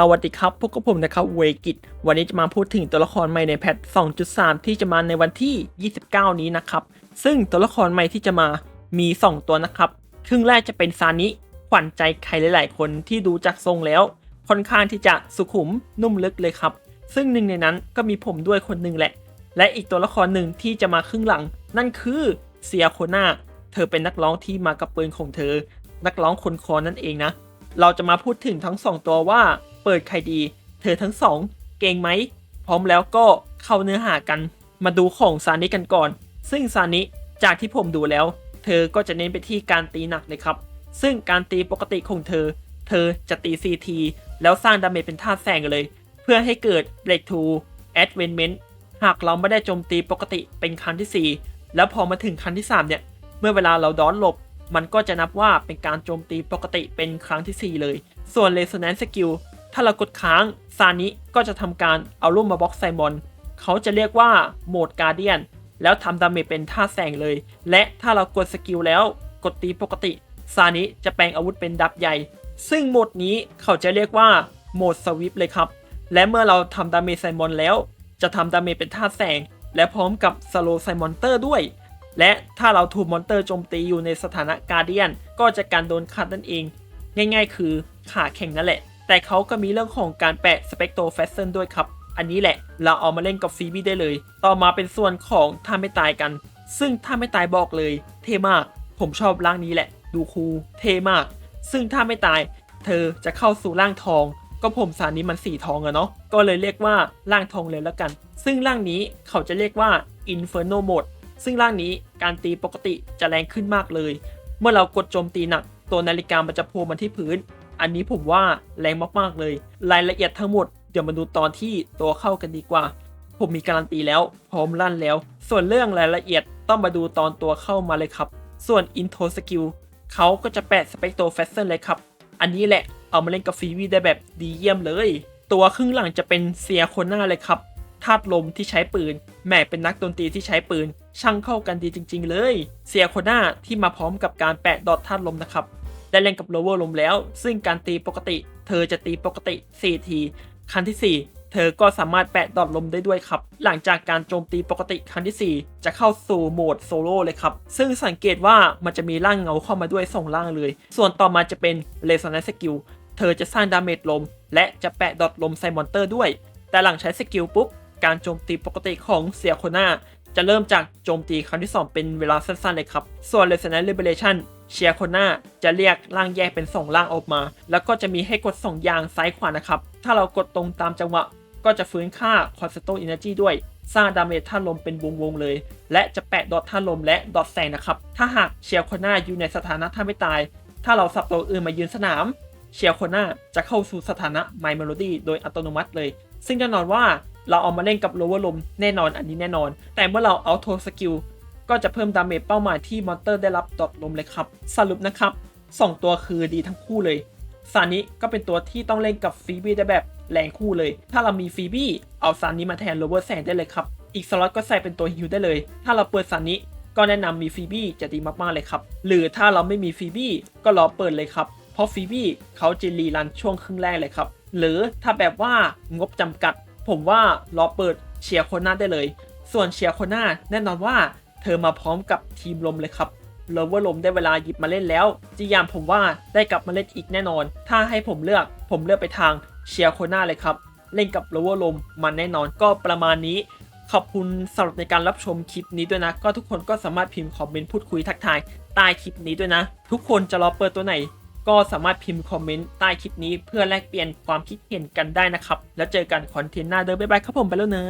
สวัสดีครับพวกกับผมนะครับเวกิตวันนี้จะมาพูดถึงตัวละครใหม่ในแพท 2.3 ที่จะมาในวันที่ 29 นี้นะครับ ซึ่งตัวละครใหม่ที่จะมามี 2 ตัวนะครับ ครึ่งแรกจะเป็นซานิ ขวัญใจใครหลายๆ คนที่ดูจากทรงแล้ว ค่อนข้างที่จะสุขุมนุ่มลึกเลยครับ ซึ่งหนึ่งในนั้นก็มีผมด้วยคนหนึ่งแหละ และอีกตัวละครหนึ่งที่จะมาครึ่งหลัง นั่นคือเซียโคนาเธอเป็นนักร้องที่มากับปืนของเธอ นักร้องคนคอนั่นเองนะเราจะมาพูดถึงทั้งสองตัวว่า เปิดใครดี เธอทั้งสอง เก่งไหม พร้อมแล้วก็เข้าเนื้อหากัน มาดูของซานิกันก่อน ซึ่งซานิจากที่ผมดูแล้ว เธอก็จะเน้นไปที่การตีหนักเลยครับ ซึ่งการตีปกติของเธอ เธอจะตี CT แล้วสร้างดาเมจเป็นท่าแซงเลย เพื่อให้เกิด breakthrough advancement หากเราไม่ได้โจมตีปกติเป็นครั้งที่ 4 แล้วพอมาถึงครั้งที่ 3 เนี่ย เมื่อเวลาเราดอนหลบ มันก็จะนับว่าเป็นการโจมตีปกติเป็นครั้งทีสี่4 เลย ส่วน Resonance Skill ถ้าเรากดค้างซานิก็จะทำการเอารุ่มมาบล็อกไซมอน เขาจะเรียกว่าโหมดการเดียนแล้วทำดาเมจเป็นท่าแสงเลย และถ้าเรากดสกิลแล้วกดตีปกติซานิจะแปลงอาวุธเป็นดับใหญ่ ซึ่งโหมดนี้เขาจะเรียกว่าโหมดสวิปเลยครับ และเมื่อเราทำดาเมจไซมอนแล้ว จะทำดาเมจเป็นท่าแสง และพร้อมกับสโลไซมอนเตอร์ด้วย และถ้าเราถูกมอนเตอร์โจมตีอยู่ในสถานะการเดียนก็จะการโดนคัดนั่นเอง ง่าย ๆ คือขาแข็งนั่นแหละ แต่เขาก็มีเรื่องของการแปะสเปกโตแฟชเซนด้วยครับ อันนี้แหละเราเอามาเล่นกับฟีบี้ได้เลย ต่อมาเป็นส่วนของท่าไม่ตายกัน ซึ่งท่าไม่ตายบอกเลย เท่มาก ผมชอบร่างนี้แหละ ดูคูลเท่มาก ซึ่งถ้าไม่ตาย เธอจะเข้าสู่ร่างทอง ก็ผมสารนี้มันสีทองอะเนาะก็เลยเรียกว่าร่างทองเลยแล้วกัน ซึ่งร่างนี้เขาจะเรียกว่า Inferno Mode ซึ่งร่างนี้การตีปกติจะแรงขึ้นมากเลย เมื่อเรากดโจมตีหนัก ตัวนาฬิกามันจะโผล่มาที่พื้น อันนี้ผมว่าแรงมากๆเลย รายละเอียดทั้งหมดเดี๋ยวมาดูตอนที่ตัวเข้ากันดีกว่า ผมมีการันตีแล้ว พร้อมลั่นแล้ว ส่วนเรื่องรายละเอียดต้องมาดูตอนตัวเข้ามาเลยครับ ส่วน Intro Skill เขาก็จะแปะ Spectro f a s h i o n เลยครับ อันนี้แหละเอามาเล่นกับฟีวีได้แบบดีเยี่ยมเลย ตัวครึ่งหลังจะเป็นเซียโคน่าเลยครับธาตุลมที่ใช้ปืนแหม่เป็นนักดนตรีที่ใช้ปืน ช่างเข้ากันดีจริง ๆ เลย เซียโคน่าที่มาพร้อมกับการแปะดอทธาตุลมนะครับ ได้เล่นกับโลเวอร์ลมแล้ว ซึ่งการตีปกติ เธอจะตีปกติ 4 ที ครั้งทีสี่ 4 เธอก็สามารถแปะดอทลมได้ด้วยครับ หลังจากการโจมตีปกติครั้งทีสี่ 4 จะเข้าสู่โหมดโซโล่เลยครับ ซึ่งสังเกตว่ามันจะมีร่างเงาเข้ามาด้วยสองร่างเลย ส่วนต่อมาจะเป็น Resonance Skill เธอจะสร้างดาเมจลม และจะแปะดอทลมใส่มอนเตอร์ด้วย แต่หลังใช้สกิลปุ๊บ การโจมตีปกติของเสียโคนาจะเริ่มจากโจมตีครั้งที่ 2 เป็นเวลาสั้นๆเลยครับ ส่วน Resonance Liberation เชียโคนหน้าจะเรียกร่างแยกเป็น2ร่างออกมา แล้วก็จะมีให้กด2อย่างซ้ายขวานะครับ ถ้าเรากดตรงตามจังหวะ ก็จะฟื้นค่า c o n s t a n t Energy ด้วย สร้างดาเมจท่าลมเป็นวงๆเลย และจะแปะดอทท่าลมและดอทแสงนะครับ ถ้าหากเชียโคนหน้าอยู่ในสถานะท่าไม่ตาย ถ้าเราสับตัวอื่นมายืนสนาม เชียร์คนาจะเข้าสู่สถานะ My Melody โดยอัตโนมัติเลย ซึ่งแน่นอนว่าเราเอามาเล่นกับ Lower ลมแน่นอนอันนี้แน่นอน แต่เมื่อเราเอาโทสกิล ก็จะเพิ่มดาเมจเป้าหมายที่มอนเตอร์ได้รับดอทลมเลยครับ สรุปนะครับ 2 ตัวคือดีทั้งคู่เลยซานิก็เป็นตัวที่ต้องเล่นกับฟีบี้ได้แบบแรงคู่เลย ถ้าเรามีฟีบี้เอาซานิมาแทนโลเวอร์แสงได้เลยครับ อีกสล็อตก็ใส่เป็นตัวฮิวได้เลย ถ้าเราเปิดซานิก็แนะนำมีฟีบี้จะดีมากๆเลยครับ หรือถ้าเราไม่มีฟีบี้ก็รอเปิดเลยครับ เพราะฟีบี้เขาจะรีรันช่วงครึ่งแรกเลยครับ หรือถ้าแบบว่างบจำกัด ผมว่ารอเปิดเชียร์โคนาได้เลย ส่วนเชียร์โคนาแน่นอนว่า เธอมาพร้อมกับทีมลมเลยครับเลเวอร์ลมได้เวลาหยิบมาเล่นแล้วจียามผมว่าได้กลับมาเล่นอีกแน่นอน ถ้าให้ผมเลือก ผมเลือกไปทางเชียร์โคนาเลยครับ เล่นกับเลเวอร์ลมมันแน่นอนก็ประมาณนี้ ขอบคุณสำหรับในการรับชมคลิปนี้ด้วยนะ ก็ทุกคนก็สามารถพิมพ์คอมเมนต์พูดคุยทักทายใต้คลิปนี้ด้วยนะ ทุกคนจะรอเปิดตัวไหน ก็สามารถพิมพ์คอมเมนต์ใต้คลิปนี้เพื่อแลกเปลี่ยนความคิดเห็นกันได้นะครับ แล้วเจอกันคอนเทนต์หน้าเดิมบ๊ายบายครับผมไปแล้วเนอะ